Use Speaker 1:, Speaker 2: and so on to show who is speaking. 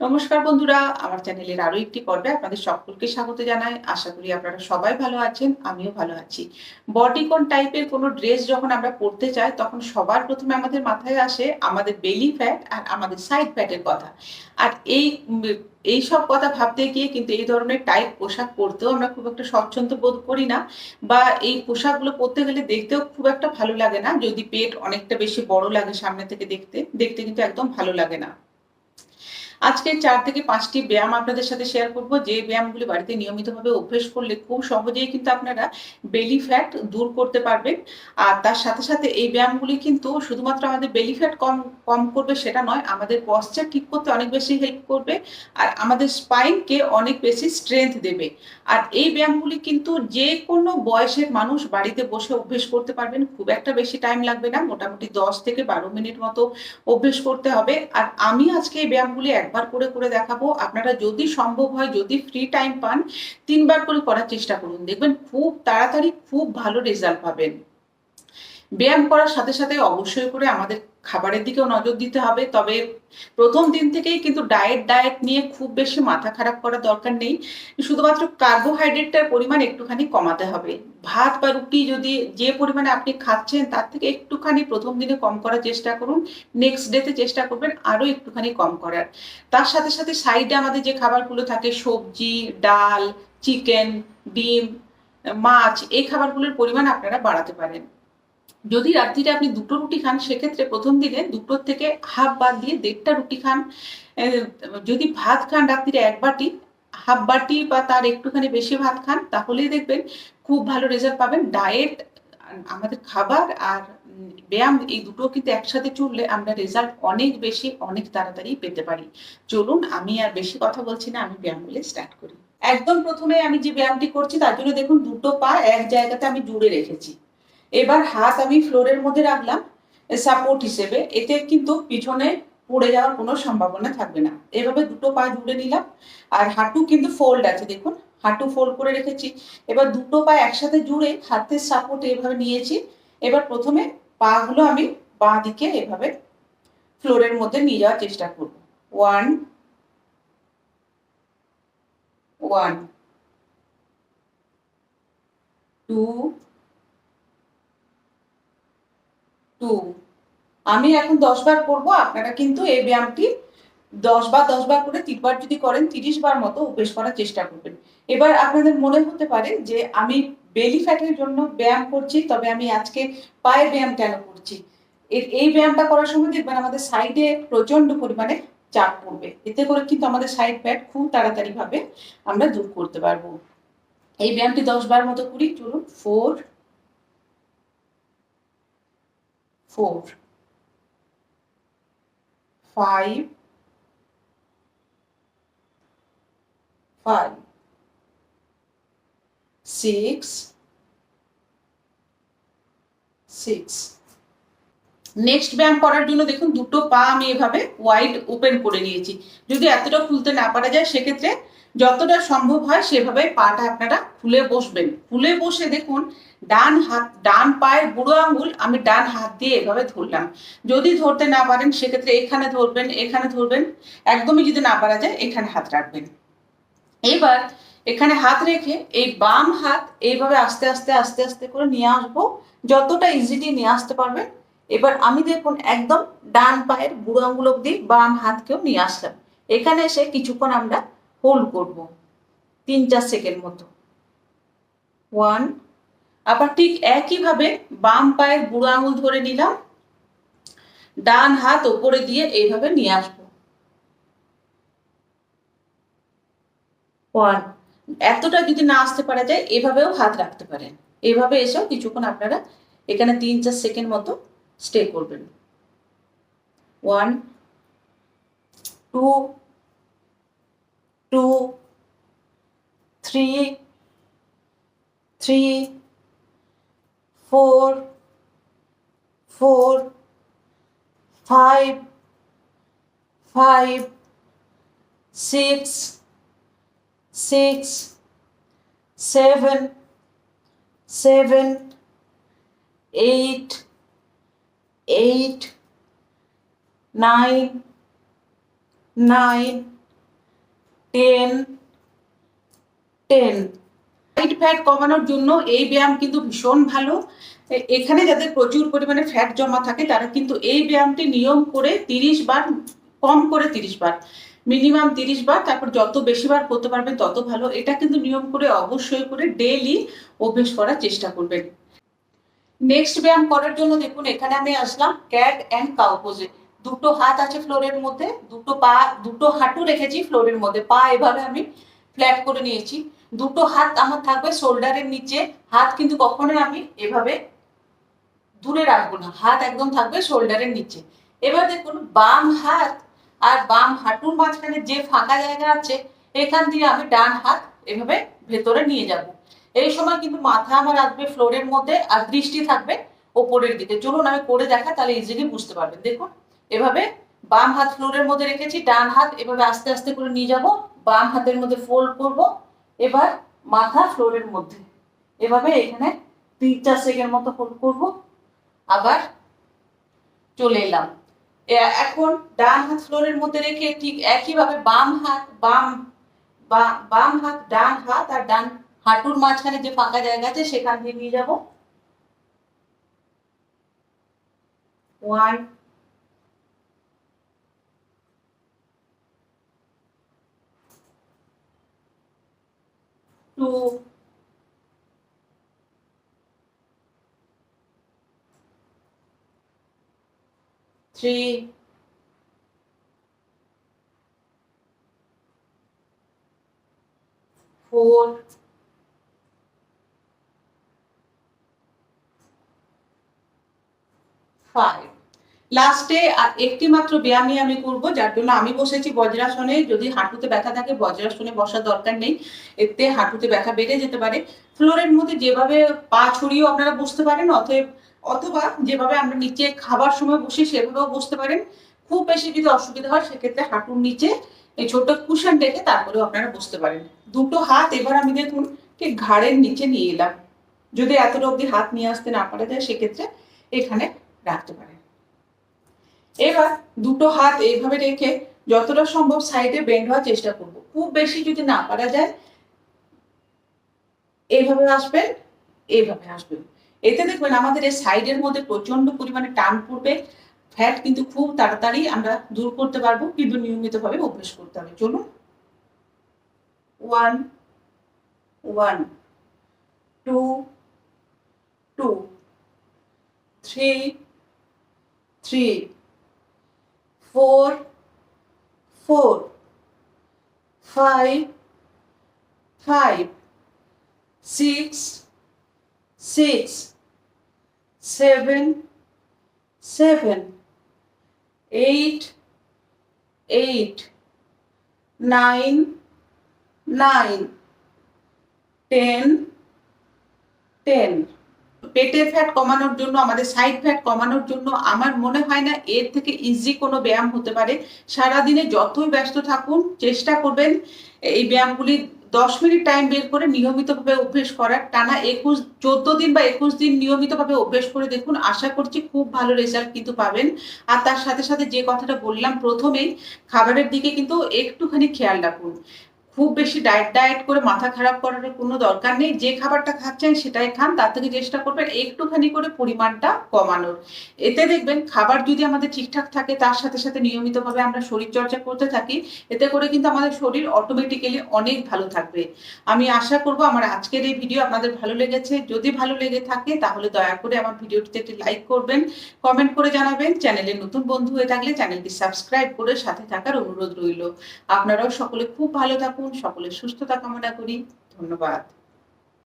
Speaker 1: নমস্কার বন্ধুরা, আমার চ্যানেলের আরও একটি পর্বে আপনাদের সকলকে স্বাগত জানাই। আশা করি আপনারা সবাই ভালো আছেন, আমিও ভালো আছি। বডিকন টাইপের কোনো ড্রেস যখন আমরা পরতে চাই, তখন সবার প্রথমে আমাদের মাথায় আসে আমাদের বেলি ফ্যাট আর আমাদের সাইড ফ্যাটের কথা। আর এই এই সব কথা ভাবতে গিয়ে কিন্তু এই ধরনের টাইপ পোশাক পরতেও আমরা খুব একটা স্বচ্ছন্দ বোধ করি না বা এই পোশাকগুলো পরতে গেলে দেখতেও খুব একটা ভালো লাগে না। যদি পেট অনেকটা বেশি বড় লাগে সামনে থেকে দেখতে দেখতে কিন্তু একদম ভালো লাগে না। আজকে চার থেকে পাঁচটি ব্যায়াম আপনাদের সাথে শেয়ার করব। যে ব্যায়ামগুলি বাড়িতে নিয়মিতভাবে অভ্যেস করলে খুব সহজেই কিন্তু আপনারা বেলি ফ্যাট দূর করতে পারবেন। আর তার সাথে সাথে এই ব্যায়ামগুলি কিন্তু শুধুমাত্র আমাদের বেলি ফ্যাট কম কম করবে সেটা নয়, আমাদের পশ্চার ঠিক করতে অনেক বেশি হেল্প করবে আর আমাদের স্পাইনকে অনেক বেশি স্ট্রেংথ দেবে। আর এই ব্যায়ামগুলি কিন্তু যে কোনো বয়সের মানুষ বাড়িতে বসে অভ্যেস করতে পারবেন। খুব একটা বেশি টাইম লাগবে না, মোটামুটি দশ থেকে বারো মিনিট মতো অভ্যেস করতে হবে। আর আমি আজকে এই ব্যায়ামগুলি একবার করে করে দেখাবো। আপনারা যদি সম্ভব হয়, যদি ফ্রি টাইম পান, তিনবার করে করার চেষ্টা করুন। দেখবেন খুব তাড়াতাড়ি খুব ভালো রেজাল্ট পাবেন। ব্যায়াম করার সাথে সাথে অবশ্যই করে আমাদের খাবারের দিকেও নজর দিতে হবে। তবে প্রথম দিন থেকেই কিন্তু ডায়েট ডায়েট নিয়ে খুব বেশি মাথা খারাপ করার দরকার নেই। শুধুমাত্র কার্বোহাইড্রেটটার পরিমাণ একটুখানি কমাতে হবে। ভাত বা রুটি যদি যে পরিমাণে আপনি খাচ্ছেন, তার থেকে একটুখানি প্রথম দিনে কম করার চেষ্টা করুন। নেক্সট ডেতে চেষ্টা করবেন আরও একটুখানি কম করার। তার সাথে সাথে সাইডে আমাদের যে খাবারগুলো থাকে, সবজি, ডাল চিকেন ডিম, মাছ, এই খাবারগুলোর পরিমাণ আপনারা বাড়াতে পারেন। যদি রাত্রিরে আপনি দুটো রুটি খান, সেক্ষেত্রে প্রথম দিনে দুটোর থেকে হাফ বাদ দিয়ে দেড়টা রুটি খান। যদি ভাত খান রাত্রিরে এক বাটি হাফ বাটি বা তার একটুখানি বেশি ভাত খান, তাহলেই দেখবেন খুব ভালো রেজাল্ট পাবেন। ডায়েট আমাদের খাবার আর ব্যায়াম এই দুটো কিন্তু একসাথে চললে আমরা রেজাল্ট অনেক বেশি, অনেক তাড়াতাড়ি পেতে পারি। চলুন, আমি আর বেশি কথা বলছি না, আমি ব্যায়ামগুলো স্টার্ট করি। একদম প্রথমে আমি যে ব্যায়ামটি করছি, তার জন্য দেখুন দুটো পা এক জায়গাতে আমি জুড়ে রেখেছি। এবার হাত আমি ফ্লোরের মধ্যে রাখলাম সাপোর্ট হিসেবে। এতে কিন্তু পিছনে পড়ে যাওয়ার কোনো সম্ভাবনা থাকবে না। এভাবে দুটো পা জুড়ে নিলাম, আর হাঁটু কিন্তু ফোল্ড আছে, দেখুন। হাঁটু ফোল্ড করে রেখেছি। এবার দুটো পা একসাথে জুড়ে হাতের সাপোর্ট এভাবে নিয়েছি। এবার প্রথমে পাগুলো আমি বাঁ দিকে এভাবে ফ্লোরের মধ্যে নিয়ে যাওয়ার চেষ্টা করব। ওয়ান ওয়ান টু টু আমি এখন দশ বার করব আপনারা কিন্তু এই ব্যায়ামটি দশ বার দশ বার করে তিনবার যদি করেন তিরিশ বার মতো অভ্যেস করার চেষ্টা করবেন। এবার আপনাদের মনে হতে পারে যে আমি বেলি ফ্যাটের জন্য ব্যায়াম করছি তবে আমি আজকে পায়ের ব্যায়াম কেন করছি? এর এই ব্যায়ামটা করার সময় দেখবেন আমাদের সাইডে প্রচণ্ড পরিমাণে চাপ পড়বে। এতে করে কিন্তু আমাদের সাইড ফ্যাট খুব তাড়াতাড়ি ভাবে আমরা দূর করতে পারব। এই ব্যায়ামটি দশ বার মতো করি চলুন four four, five, five, six, six. Next ব্যায়াম করার জন্য দেখুন দুটো পা আমি এভাবে ওয়াইড ওপেন করে নিয়েছি। যদি এতটা খুলতে না পারা যায়, সেক্ষেত্রে যতটা সম্ভব হয় সেভাবে পাটা আপনারা খুলে বসবেন। খুলে বসে দেখুন, ডান হাত, ডান পায়ের বুড়ো আঙুল আমি ডান হাত দিয়ে এভাবে ধরলাম। যদি ধরতে না পারেন, সেক্ষেত্রে এখানে ধরবেন এখানে ধরবেন। একদমই যদি না পারা যায়, এখানে হাত রাখবেন। এবার এখানে হাত রেখে এই বাম হাত এইভাবে আস্তে আস্তে আস্তে আস্তে করে নিয়ে আসব। যতটা ইজিলি নিয়ে আসতে পারবেন এবার আমি দেখুন একদম ডান পায়ের বুড়ো আঙ্গুল অব্দি বাম হাতকেও নিয়ে আসলাম। এখানে এসে কিছুক্ষণ আমরা হোল্ড করব, তিন চার সেকেন্ড মতো। ওয়ান, আবার ঠিক একইভাবে বাম পায়ের বুড়ো আঙুল ধরে নিলাম, ডান হাত ওপরে দিয়ে এইভাবে নিয়ে আসব। ওয়ান, এতটা যদি না আসতে পারা যায়, এভাবেও হাত রাখতে পারেন। এভাবে এসেও কিছুক্ষণ আপনারা এখানে তিন চার সেকেন্ড মতো স্টে করবেন one two two three three four, four, five, five, six, six, seven, seven, eight, eight, nine, nine, ten ten light fat কমানোর জন্য এই ব্যায়াম কিন্তু ভীষণ ভালো। এখানে যাদের প্রচুর পরিমাণে ফ্যাট জমা থাকে তারা কিন্তু এই ব্যায়ামটি নিয়ম করে তিরিশ বার কম করে তিরিশ বার। মিনিমাম তিরিশ বার তারপর যত বেশি বার করতে পারবেন তত ভালো। এটা কিন্তু নিয়ম করে অবশ্যই করে ডেইলি অভ্যেস করার চেষ্টা করবেন। নেক্সট ব্যায়াম করার জন্য দেখুন, এখানে আমি আসলাম ক্যাট অ্যান্ড কাউপোজে দুটো হাত আছে ফ্লোরের মধ্যে, দুটো পা, দুটো হাঁটু রেখেছি ফ্লোরের মধ্যে। পা এভাবে আমি ফ্ল্যাট করে নিয়েছি। দুটো হাত আমার থাকবে শোল্ডারের নিচে। হাত কিন্তু কখনোই আমি এভাবে দূরে রাখব না। হাত একদম থাকবে শোল্ডারের নিচে। এবার দেখুন, বাম হাত আর বাম হাঁটুর মাঝখানে যে ফাঁকা জায়গা আছে, এখান দিয়ে আমি ডান হাত এভাবে ভেতরে নিয়ে যাব। এই সময় কিন্তু মাথা আমার আসবে ফ্লোরের মধ্যে আর দৃষ্টি থাকবে ওপরের দিকে। চলুন আমি করে দেখা তাহলে ইজিলি বুঝতে পারবেন। দেখুন, এভাবে বাম হাত ফ্লোরের মধ্যে রেখেছি, ডান হাত এভাবে আস্তে আস্তে করে নিয়ে যাব, বাম হাতের মধ্যে ফোল্ড করব, এবার মাথা ফ্লোরের মধ্যে। এভাবে এখানে তিন চার সেকেন্ড মতো হোল্ড করব, আবার চলে এলাম। এখন ডান হাত ফ্লোরের মধ্যে রেখে ঠিক একইভাবে বাম হাত, বাম বাম হাত, ডান হাত আর ডান হাঁটুর মাঝখানে যে ফাঁকা জায়গা আছে সেখান দিয়ে নিয়ে যাব। Two three, four, five. লাস্টে আর একটি মাত্র ব্যায়ামই আমি করব, যার জন্য আমি বসেছি বজ্রাসনে যদি হাঁটুতে ব্যথা থাকে বজ্রাসনে বসার দরকার নেই। এতে হাঁটুতে ব্যথা বেড়ে যেতে পারে। ফ্লোরের মধ্যে যেভাবে পা ছড়িয়েও আপনারা বসতে পারেন, অতএব, অথবা যেভাবে আমরা নিচে খাবার সময় বসি, সেভাবেও বসতে পারেন। খুব বেশি যদি অসুবিধা হয়, সেক্ষেত্রে হাঁটুর নিচে এই ছোট কুশন রেখে তারপরেও আপনারা বসতে পারেন। দুটো হাত এবার আমি দেখুন, ঠিক ঘাড়ের নিচে নিয়ে এলাম। যদি এতটা অবধি হাত নিয়ে আসতে না পারা যায়, সেক্ষেত্রে এখানে রাখতে পারেন এবার দুটো হাত এইভাবে রেখে যতটা সম্ভব সাইডে বেন্ড হওয়ার চেষ্টা করব। খুব বেশি যদি না পারা যায়, এইভাবে আসবেন এইভাবে আসবেন। এতে দেখবেন আমাদের এই সাইডের মধ্যে প্রচণ্ড পরিমাণে টান পড়বে। ফ্যাট কিন্তু খুব তাড়াতাড়ি আমরা দূর করতে পারব, কিন্তু নিয়মিতভাবে অভ্যেস করতে হবে। চলুন। One one, two two, three three four, four, five, five, six, six, seven, seven, eight, eight, nine, nine, ten, ten. পেটের ফ্যাট কমানোর জন্য, আমাদের সাইড ফ্যাট কমানোর জন্য আমার মনে হয় না এর থেকে ইজি কোনো ব্যায়াম হতে পারে। সারাদিনে যতই ব্যস্ত থাকুন, চেষ্টা করবেন এই ব্যায়ামগুলি দশ মিনিট টাইম বের করে নিয়মিতভাবে অভ্যেস করার। টানা একুশ, চোদ্দ দিন বা একুশ দিন নিয়মিতভাবে অভ্যেস করে দেখুন, আশা করছি খুব ভালো রেজাল্ট কিন্তু পাবেন। আর তার সাথে সাথে যে কথাটা বললাম, প্রথমেই খাবারের দিকে কিন্তু একটুখানি খেয়াল রাখুন। খুব বেশি ডায়েট ডায়েট করে মাথা খারাপ করার কোনো দরকার নেই। যে খাবারটা খাচ্ছেন সেটাই খান, তার থেকে চেষ্টা করবেন একটুখানি করে পরিমাণটা কমানোর। এতে দেখবেন খাবার যদি আমাদের ঠিকঠাক থাকে, তার সাথে সাথে নিয়মিতভাবে আমরা শরীর চর্চা করতে থাকি, এতে করে কিন্তু আমাদের শরীর অটোমেটিক্যালি অনেক ভালো থাকবে। আমি আশা করব আমার আজকের এই ভিডিও আপনাদের ভালো লেগেছে। যদি ভালো লেগে থাকে তাহলে দয়া করে আমার ভিডিওটিতে একটি লাইক করবেন কমেন্ট করে জানাবেন। চ্যানেলে নতুন বন্ধু হয়ে থাকলে চ্যানেলটি সাবস্ক্রাইব করে সাথে থাকার অনুরোধ রইল। আপনারাও সকলে খুব ভালো থাকুন। সকলের সুস্থতা কামনা করি। ধন্যবাদ।